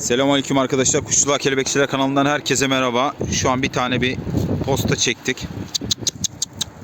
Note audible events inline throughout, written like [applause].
Selamünaleyküm arkadaşlar. Kuşçular Kelebekçiler kanalından herkese merhaba. Şu an bir tane bir posta çektik.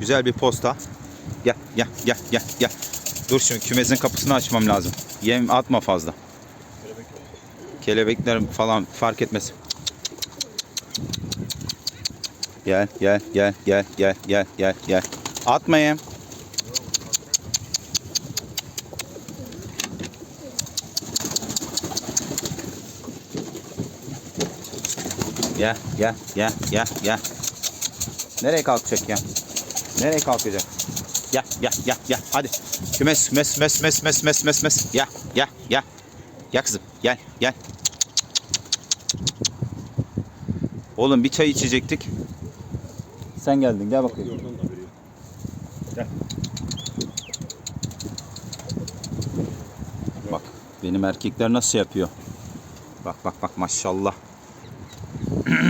Güzel bir posta. Gel gel gel gel gel. Dur şimdi kümesin kapısını açmam lazım. Yem atma fazla. Kelebekler falan fark etmez. Gel gel gel gel gel gel gel gel. Atma Gel gel gel gel gel. Nereye kalkacak ya? Nereye kalkacak? Gel gel gel gel hadi. Kümes mes mes mes mes mes mes mes. Gel gel gel. Gel kızım gel gel. Oğlum bir çay içecektik. Sen geldin gel bakayım. Gel. Bak benim erkekler nasıl yapıyor. Bak bak bak maşallah.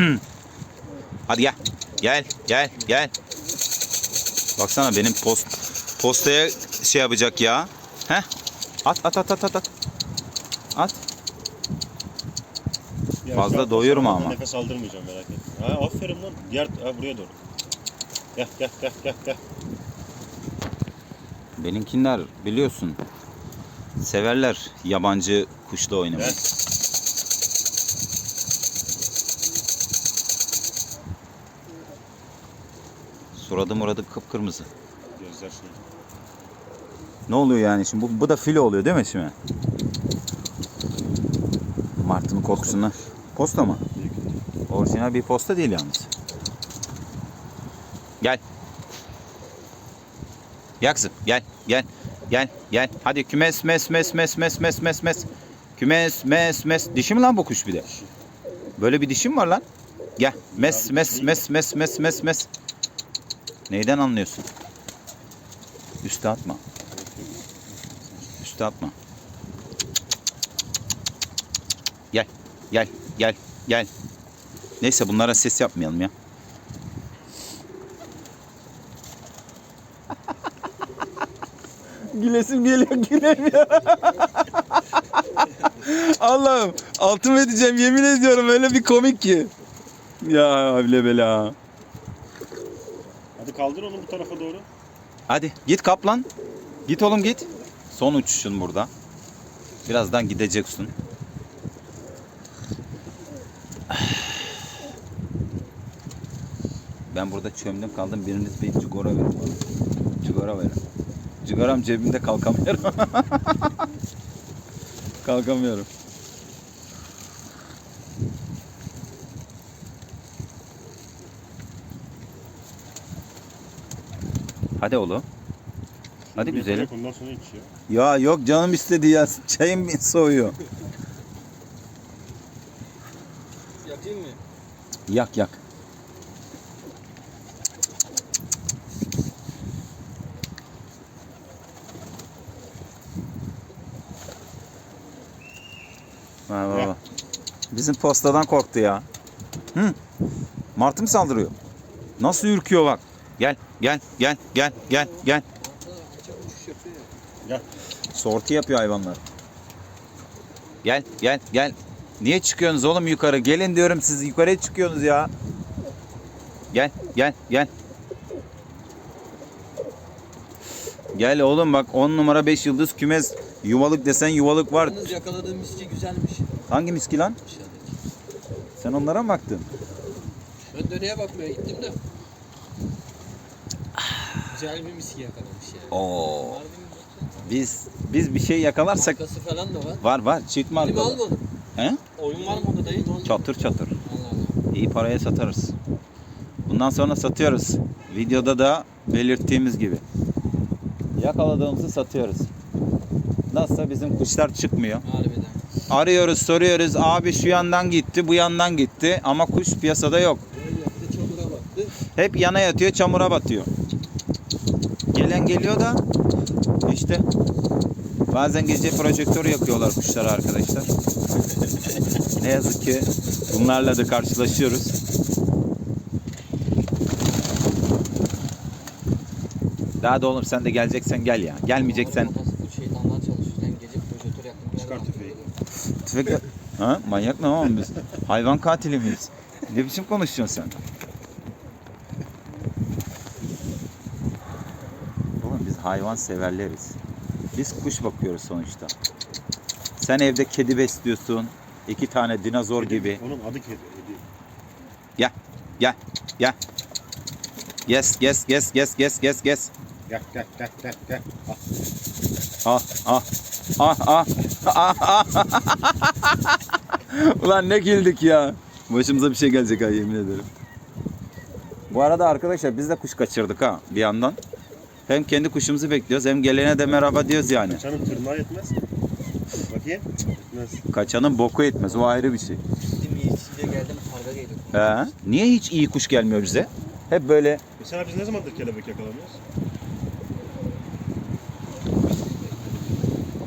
[clears throat] Hadi gel. Gel gel gel. Baksana benim post postaya şey yapacak ya. Heh. At at at at at at. At. Bir Fazla doyurma ama. Nefes aldırmayacağım merak etme. Ha aferin lan. Diğer ha, buraya doğru. Gel gel gel gel gel. Benimkiler biliyorsun. Severler yabancı kuşla oynamayı. Gel. Suradı muradı kıpkırmızı. Gözler şimdi. Ne oluyor yani şimdi? Bu, bu da filo oluyor değil mi şimdi? Martının korkusundan. Posta mı? Orijinal bir posta değil yalnız. Gel. Gel kızım gel gel gel gel. Hadi kümes mes mes mes mes mes mes mes. Kümes mes mes. Dişi mi lan bu kuş bir de? Böyle bir dişi mi var lan? Gel. Mes mes mes mes mes mes mes. Neyden anlıyorsun? Üste atma. Üste atma. Gel, gel, gel, gel. Neyse bunlara ses yapmayalım ya. [laughs] Gülesim geliyor, gülemiyorum. [laughs] Allah'ım altım edeceğim yemin ediyorum öyle bir komik ki. Ya bile bela. Kaldır onu bu tarafa doğru. Hadi git kaplan. Git oğlum git. Son uçuşun burada. Birazdan gideceksin. Ben burada çömdüm kaldım. Biriniz bir cigara verin bana. Cigara verin. Cigaram cebimde kalkamıyorum. [laughs] kalkamıyorum. Hadi oğlum. Hadi güzelim. Ondan sonra içiyor. Ya yok canım istedi ya. [laughs] Çayım bir soğuyor. Yakayım mı? Yak yak. Ha, baba. Ya. Bizim postadan korktu ya. Hı? Martı mı saldırıyor? Nasıl ürküyor bak. Gel gel gel gel gel gel. Gel. Sorti yapıyor hayvanlar. Gel gel gel. Niye çıkıyorsunuz oğlum yukarı? Gelin diyorum siz yukarıya çıkıyorsunuz ya. Gel gel gel. Gel oğlum bak 10 numara 5 yıldız kümes. Yuvalık desen yuvalık var. Yalnız yakaladığım misçi güzelmiş. Hangi miski lan? Sen onlara mı baktın? Ben döneye bakmaya gittim de. Güzel bir miski yakalamış yani. Oo. Biz biz bir şey yakalarsak Markası falan da var. var var çift Benim markalı. almadım. He? Oyun var mı onda dayı? Çatır çatır. Allah Allah. İyi paraya satarız. Bundan sonra satıyoruz. Videoda da belirttiğimiz gibi. Yakaladığımızı satıyoruz. Nasılsa bizim kuşlar çıkmıyor. Harbiden. Arıyoruz, soruyoruz. Abi şu yandan gitti, bu yandan gitti ama kuş piyasada yok. Çamura baktı. Hep yana yatıyor, çamura batıyor. Gelen geliyor da işte bazen gece projektör yakıyorlar kuşlar arkadaşlar. [laughs] Ne yazık ki bunlarla da karşılaşıyoruz. Daha da oğlum sen de geleceksen gel ya. Gelmeyeceksen tüfek Ha? Manyak mı oğlum biz? Hayvan katili miyiz? Ne biçim konuşuyorsun sen? Oğlum biz hayvan severleriz. Biz kuş bakıyoruz sonuçta. Sen evde kedi besliyorsun. iki tane dinozor gibi. Onun adı kedi. kedi. Gel, gel, gel. Yes, yes, yes, yes, yes, yes, yes. Gel gel gel gel gel. Al. Ah, ah, ah, ah, ah, ah. [laughs] Ulan ne güldük ya. Başımıza bir şey gelecek ha yemin ederim. Bu arada arkadaşlar biz de kuş kaçırdık ha bir yandan. Hem kendi kuşumuzu bekliyoruz hem gelene de merhaba diyoruz yani. Kaçanın tırnağı yetmez. Bakayım. Yetmez. Kaçanın boku etmez o ayrı bir şey. Gittim geldim karga geliyor. He? Niye hiç iyi kuş gelmiyor bize? Hep böyle Mesela biz ne zamandır kelebek yakalamıyoruz?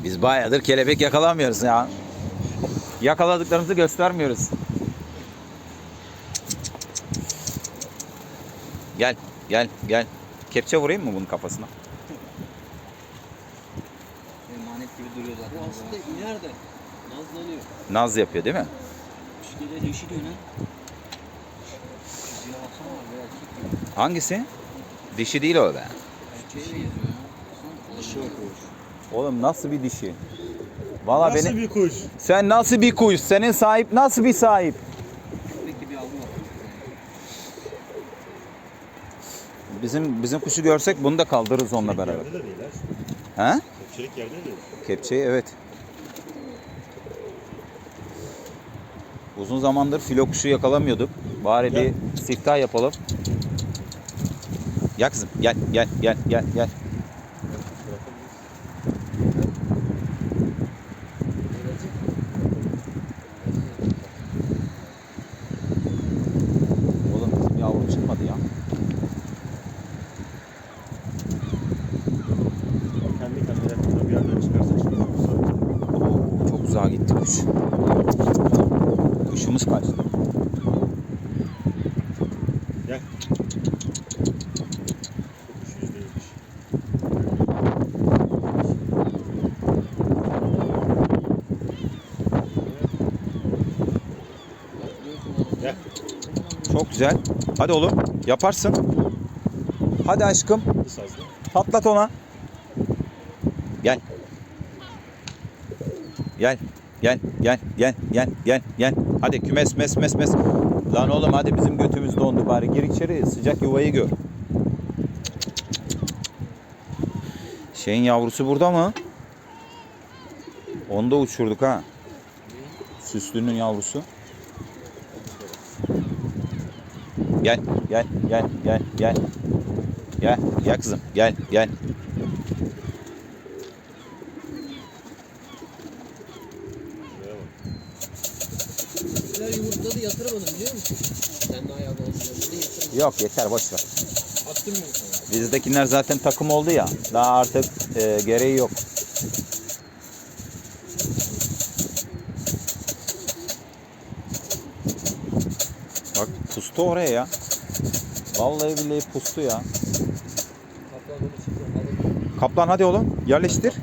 Biz bayağıdır kelebek yakalamıyoruz ya. Yakaladıklarımızı göstermiyoruz. Gel, gel, gel. Kepçe vurayım mı bunun kafasına? Emanet gibi duruyor zaten. Bu aslında iner de nazlanıyor. Naz yapıyor değil mi? Gece dişi diyor lan. Çizgiye baksana var böyle erkek gibi. Hangisi? Dişi değil o be. Erkeğe benziyor ya. Oğlum nasıl bir dişi? Valla Nasıl beni... bir kuş? Sen nasıl bir kuş? Senin sahip nasıl bir sahip? Peki bir algı var. Bizim bizim kuşu görsek bunu da kaldırırız onunla beraber. Yerde de değil ha. Kepçelik yerde de. Kepçeyi evet. Uzun zamandır filo kuşu yakalamıyorduk. Bari Gel. bir siftah yapalım. Gel kızım gel gel gel gel gel. Oğlum bizim yavru çıkmadı ya. Kendi kendine bir yerden çıkarsa çıkıyor. Oo, çok uzağa gitti kuş. Kuşumuz kaçtı. Gel. Bu kuş yüzde yetmiş. Gel. Çok güzel. Hadi oğlum yaparsın. Hadi aşkım patlat ona. Gel. Gel. Gel, gel, gel, gel, gel, gel. Hadi kümes, mes, mes, mes. Lan oğlum hadi bizim götümüz dondu bari. Gir içeri sıcak yuvayı gör. Şeyin yavrusu burada mı? Onu da uçurduk ha. Süslünün yavrusu. Gel, gel, gel, gel, gel. Gel, gel kızım. Gel, gel. Bizler yumurtladı yatırmadım biliyor musun? Sen de ayağı olsun. Burada yatırmadım. Yok yeter boş ver. Attım mı sana? Bizdekiler zaten takım oldu ya. Daha artık e, gereği yok. Bak pustu oraya ya. Vallahi billahi pustu ya. Kaplan. Hadi. Oğlum yerleştir.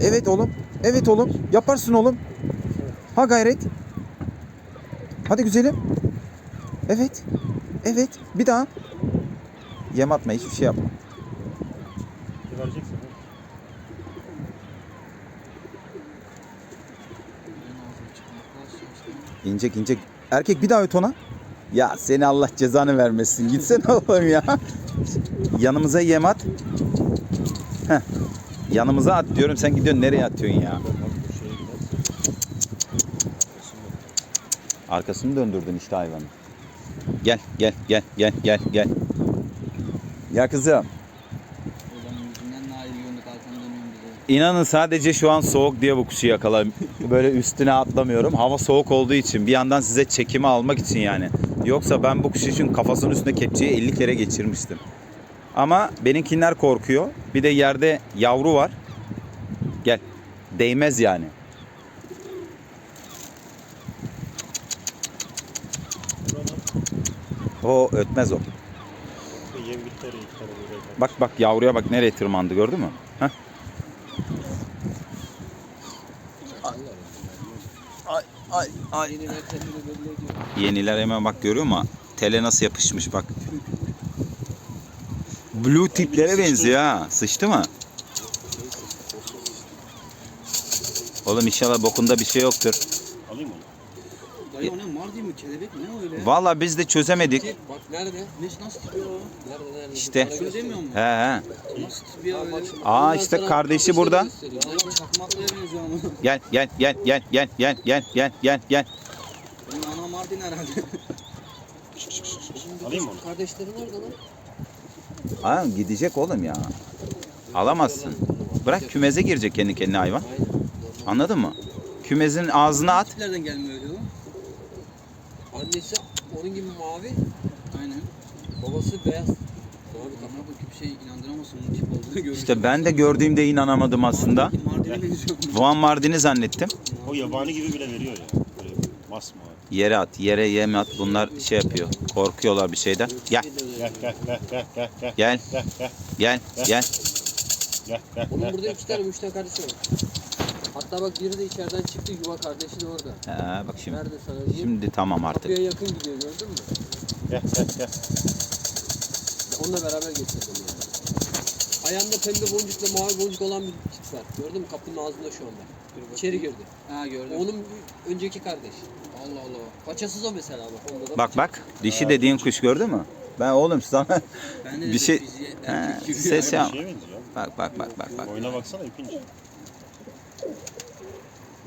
Evet oğlum. Evet oğlum. Yaparsın oğlum. Ha gayret. Hadi güzelim. Evet. Evet. Bir daha. Yem atma hiçbir şey yapma. Ne vereceksin? ha? Ben ağzım çıkmakla şaştım. İncek incek. Erkek bir daha öt ona. Ya seni Allah cezanı vermesin. Gitsene [laughs] oğlum ya. Yanımıza yem at. Heh. Yanımıza at diyorum sen gidiyorsun nereye atıyorsun ya? Arkasını döndürdün işte hayvanı. Gel gel gel gel gel gel. Ya kızım. İnanın sadece şu an soğuk diye bu kuşu yakala. Böyle üstüne atlamıyorum. Hava soğuk olduğu için bir yandan size çekimi almak için yani. Yoksa ben bu kuş için kafasının üstüne kepçeyi 50 kere geçirmiştim. Ama benimkiler korkuyor. Bir de yerde yavru var. Gel. Değmez yani. O ötmez o. Bak bak yavruya bak nereye tırmandı gördün mü? Ay ay. Yeniler kendini belli ediyor. Yeniler hemen bak görüyor musun? Tele nasıl yapışmış bak. Blue tiplere benziyor ha. Sıçtı mı? Oğlum inşallah bokunda bir şey yoktur. Alayım mı? Dayı o ne mar değil mi? Kelebek mi? Ne öyle? Vallahi biz de çözemedik. Bak nerede? Ne, nasıl tipi o? Nerede nerede? İşte. Göster. demiyor mu? He he. Nasıl tipi ya? Aa işte kardeşi şey burada. gösteriyor. Gel gel gel gel gel gel gel gel gel gel. Benim ana Mardin herhalde. Alayım mı onu? Kardeşleri nerede lan? Ha gidecek oğlum ya. Alamazsın. Bırak kümeze girecek kendi kendine hayvan. Anladın mı? Kümezin ağzına at. Tiplerden gelmiyor öyle. Annesi onun gibi mavi, Aynen. babası beyaz. Ama bu bir şey inandıramazsın onun tip olduğunu görünce. İşte ben de gördüğümde inanamadım aslında. Mardin'e benziyor. Van Mardin'i zannettim. O yabani gibi bile veriyor ya. Böyle masmavi. Yere at, yere yem at. Bunlar şey yapıyor. Korkuyorlar bir şeyden. Gel, Gel gel gel gel gel gel. gel, Gel gel gel, gel. gel gel. Onun burada iki tane, üç tane kardeşi var. Hatta bak biri de içeriden çıktı, yuva kardeşi de orada. Ha, bak şimdi. Nerede sana? Şimdi tamam artık. Kapıya yakın gidiyor gördün mü? Gel gel gel. Onunla beraber getirdim yani. Ayağında pembe boncukla mavi boncuk olan bir tip var. Gördün mü? Kapının ağzında şu anda. İçeri girdi. Ha gördüm. Onun önceki kardeş. Allah Allah. Paçasız o mesela bak. Onda da Bak bak. Dişi dediğin kuş gördün mü? Ben oğlum sana Ben de [laughs] Bir şey-. Fiziğe, He, gibi ses yani. yap. Şeye benziyor. Bak bak bak bak bak. Oyuna baksana ipinci. bir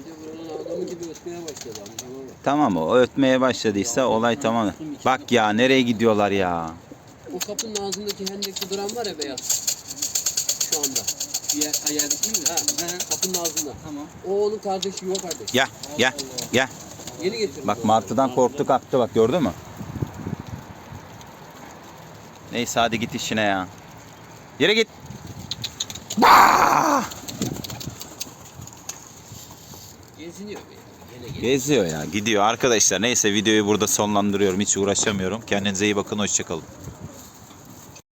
de buranın adamı gibi ötmeye başladı. abi, Tamam mı? Tamam o ötmeye başladıysa olay tamam. Bak ya nereye gidiyorlar ya? O kapının ağzındaki hendekte duran var ya beyaz. Şu anda. Yer, ha, yerdeki mi? Ha, He. kapının ağzında. Tamam. O onun kardeşi, yuva kardeşi. Gel gel gel. Yeni getirdim. Bak onu. martıdan korktu kalktı bak gördün mü? Neyse hadi git işine ya. Yere git. Bah! Geziniyor be. Geziyor ya gidiyor arkadaşlar. Neyse videoyu burada sonlandırıyorum. Hiç uğraşamıyorum. Kendinize iyi bakın. Hoşçakalın.